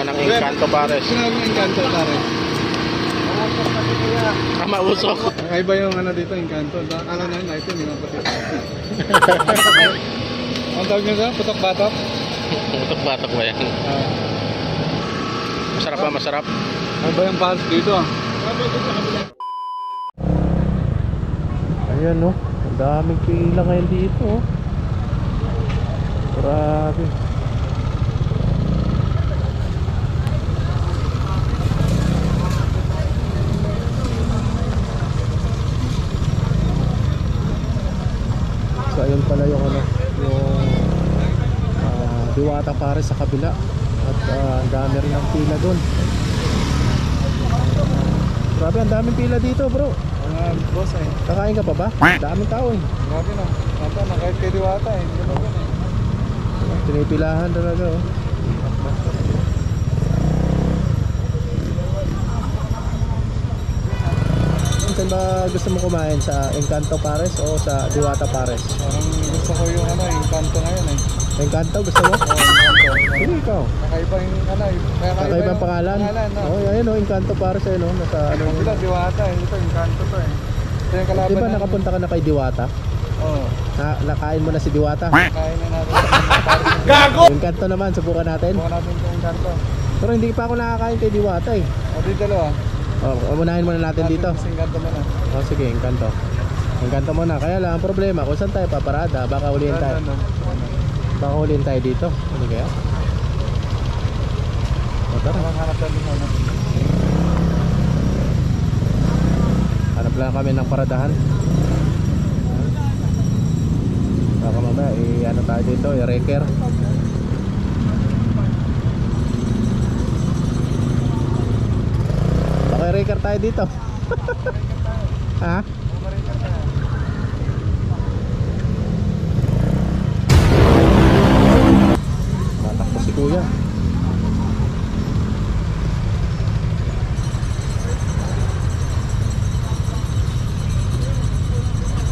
Gagawa ng Encanto Pares. Sinabi ng Encanto pare. Ah, mausok. Kakaiba yung ano dito, Encanto. Akala na yun, hindi na pati. Ang tawag nyo sa? Putok-batok? Batok-batok ba yan? Ah. Masarap ba? Masarap? Ano ba yung pares dito? Ayan no. Ang daming pila ngayon dito. oh. Grabe. So ayun pala yung ano, yung Diwata Pares sa kabila. At ah, ang dami rin ng pila doon. Grabe, ang daming pila dito, bro. Mga boss eh. Kakain ka pa ba? Daming tao eh. Grabe no. Mata na kahit kay Diwata eh. Hindi ganun eh. Pinipilahan talaga oh. Saan ba gusto mo kumain? Sa Encanto Pares o sa Diwata Pares? Parang gusto ko yung ano, Encanto ngayon eh. Encanto gusto mo? Sige ikaw. Kakaiba yung ano Kakaiba ang pangalan? Pangalan no. Oh, ayun oh, Encanto Pares ayun oh. Nasa ano. Yung sila Diwata eh. Ito Encanto to eh. Ito yung kalaban Di ba natin. nakapunta ka na kay Diwata? Oo. Na, nakain mo na si Diwata? Kain na natin. Gago! Encanto naman, subukan natin. Bukan natin itong Encanto. Pero hindi pa ako nakakain kay Diwata eh. O dito dalawa. Oh, unahin muna natin dito. Mas Encanto mo na. Oh, sige, Encanto. Encanto muna. Kaya lang, ang problema, kung saan tayo paparada, baka huliin tayo. Huliin tayo dito. Ano kaya? Ano. Hanap lang kami ng paradahan. Baka mamaya, i-ano tayo dito, i-reker. Baka i-reker tayo dito. ha? Kuya.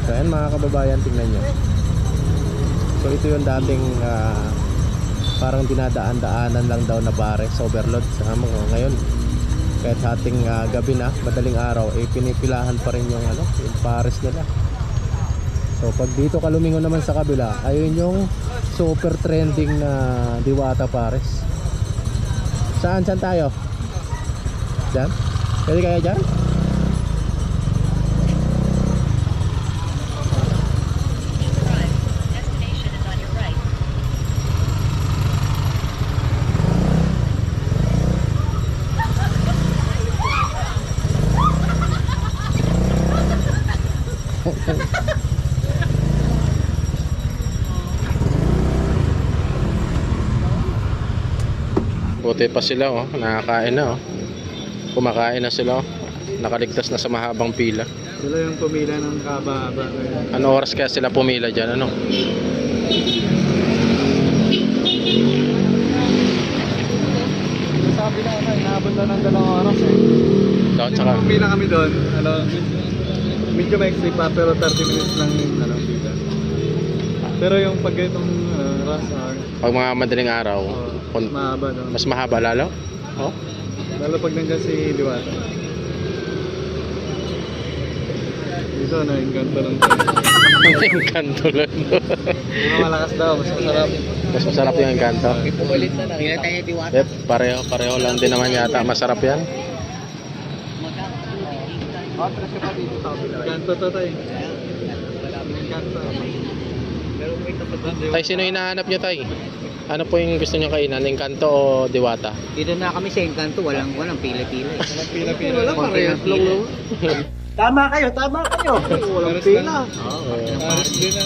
So ayan mga kababayan, tingnan nyo. So ito yung dating ah, parang dinadaan-daanan lang daw na bares, overload. Sa mga ngayon, kahit hating ah, gabi na, madaling araw, eh pinipilahan pa rin yung, ano, yung pares nila. So pag dito ka lumingon naman sa kabila, ayun yung super trending na Diwata Pares. Saan, saan tayo? Diyan? Pwede kaya dyan? Buti pa sila oh, nakakain na oh. Kumakain na sila oh. Nakaligtas na sa mahabang pila. Sila yung pumila ng kaba-haba. Ano oras kaya sila pumila dyan? Ano? Sabi na ano, inaabot na ng dalawang oras eh. Doon Yung tsaka. pumila kami doon, ano, medyo maiksi pa pero 30 minutes lang yung ano, pila. Pero yung pag ganitong ano, rush hour, Pag mga madaling araw, oh, kun- mahaba doon. mas mahaba lalo? Oh? Lalo pag nandiyan si Diwata. Dito na yung ganto lang. Encanto lang. Mga malakas daw, mas masarap. mas masarap yung Encanto. Ipulit na lang. Hindi tayo Diwata. Yep, pareho, pareho lang din naman yata. Masarap yan. Atras ka pa dito sa kabila. Ganto to tayo. Ganto. Pero may tapat doon. Tay, sino hinahanap nyo, Tay? Ano po yung gusto nyo kainan? Encanto o Diwata? Dito na kami sa Encanto, walang walang pila-pila. eh. Walang pila-pila. Wala, lang naman. Tama kayo, tama kayo. Walang pila. Oo. Pares din na.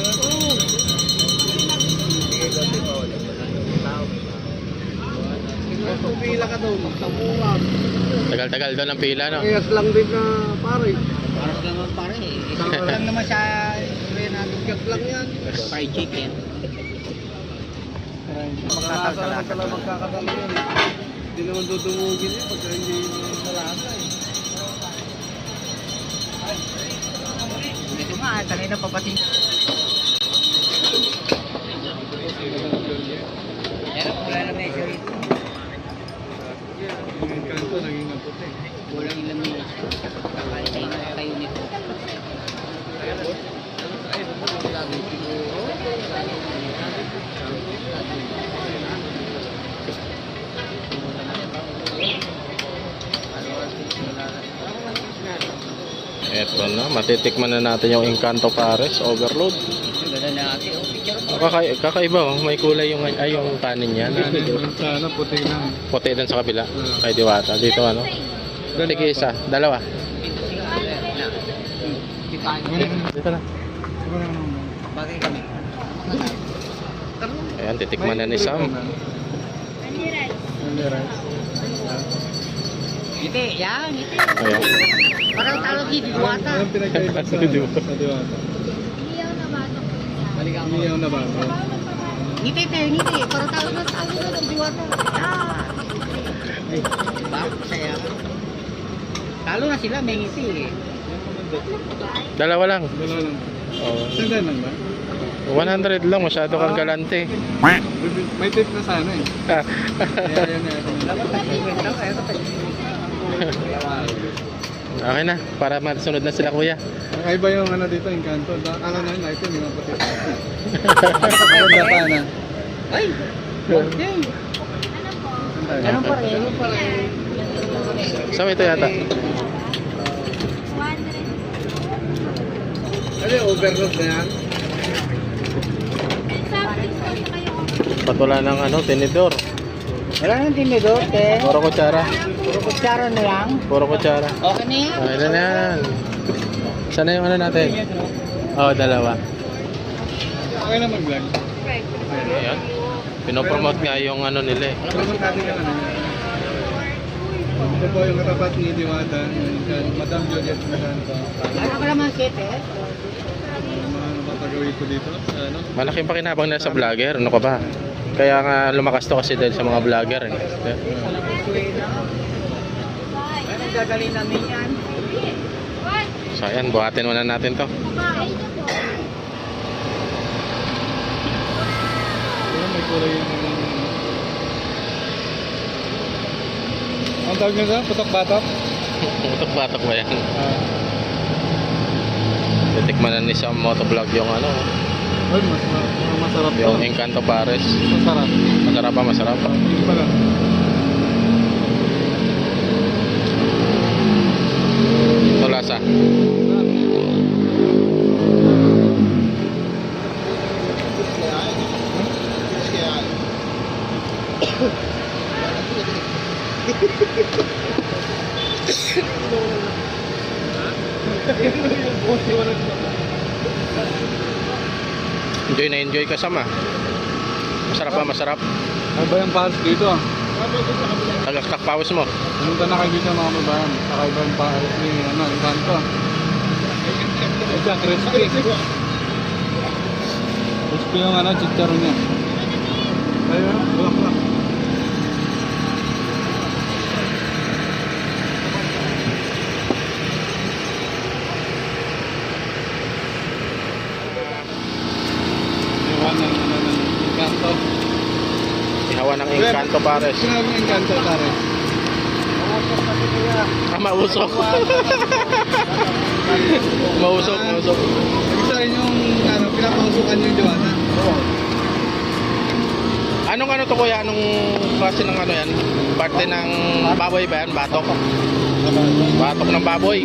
Pila ka doon, tabuhan. Tagal-tagal doon ang pila, no? Ayas lang din na pare. Paras naman pare eh. Tama lang naman sa jug lang yan. Fried chicken. Makakasal na sila magkakadalo yun. Hindi naman dudumugin yun pagka hindi nalasa eh. Dito nga, kanina papating. Pero wala na medyo rito. Ayan na, matitikman na natin yung Encanto Pares Overload. Kaka- kakaiba oh, may kulay yung ay yung kanin niya. Yung sa ano, puti lang. Puti din sa kabila. Ay diwata. Dito ano? Sige isa, dalawa. Dito na. Ayan, titikman na ni Sam. Hindi rice. Ngiti, yan, ngiti. Ayan. Parang tawag dito, diwata. Anong pinagkaiba sa, Sa diwata. sa diwata? Balikan mo. Iniyaw na ba? Ngiti, te, ngiti. Parang tawag na tawag na ng diwata. Ah. Diba? Masaya ka. Talo na sila, may ngiti eh. Dalawa lang. Dalawa lang. Oh. Sandaan lang ba? 100 lang, masyado kang galante. May tip na sana eh. Kaya yan nga. Okay na, para masunod na sila kuya. Kakaiba yung ano dito, yung kanto. Akala na yun, item, yung mga puti. Maganda pa na. Ay! Okay. Ganun pa rin. Ganun pa rin. Sam, ito yata. Ano yung overload na yan? Patula ng ano, tinidor. Wala nang tinidor, te. Puro kutsara. Puro kutsara na lang. Puro kutsara. Okay na yan. Okay na yan. Sana yung ano natin? Oo, oh, dalawa. Okay na mag-vlog. Ayan. Pinopromote nga yung ano nila eh. Promote natin yung ano. Ito po yung katapat ni Diwata, Madam Juliet na kanto. Ano ka naman, eh? Mga ano ba tagawin ko dito? Sa ano? Malaking pakinabang na sa vlogger. Ano ka ba? Kaya nga lumakas to kasi dahil sa mga vlogger eh. Ano gagaling namin yan? So ayan, buhatin muna natin to. May kulay. Ang tawag nyo sa? Putok-batok? Batok-batok ba yan? Ah. Titikman na ni sa motovlog yung ano, masarap yung to. Encanto Pares. Masarap. Masarap pa, masarap pa. Hindi pala. Ito lasa. Enjoy na enjoy ka sama. Masarap pa, masarap. Ano ba yung pares dito? Tagaktak pawis mo. Pumunta na kayo dito mga kababayan. Kakaiba yung pares ni ano, yung kanto. Ito, crispy. Crispy yung ano, chicharo niya. Ayun, bulak bulak. Iwan ng ano ng kanto. Ihawa ng Pares. Sinabi ng kanto pare. Ah, mausok. mausok, mausok. Ibig sabihin yung ano, pinapausukan yung diwata. Anong ano to kuya? Anong klase ng ano yan? Parte ng baboy ba yan? Batok? Batok ng baboy.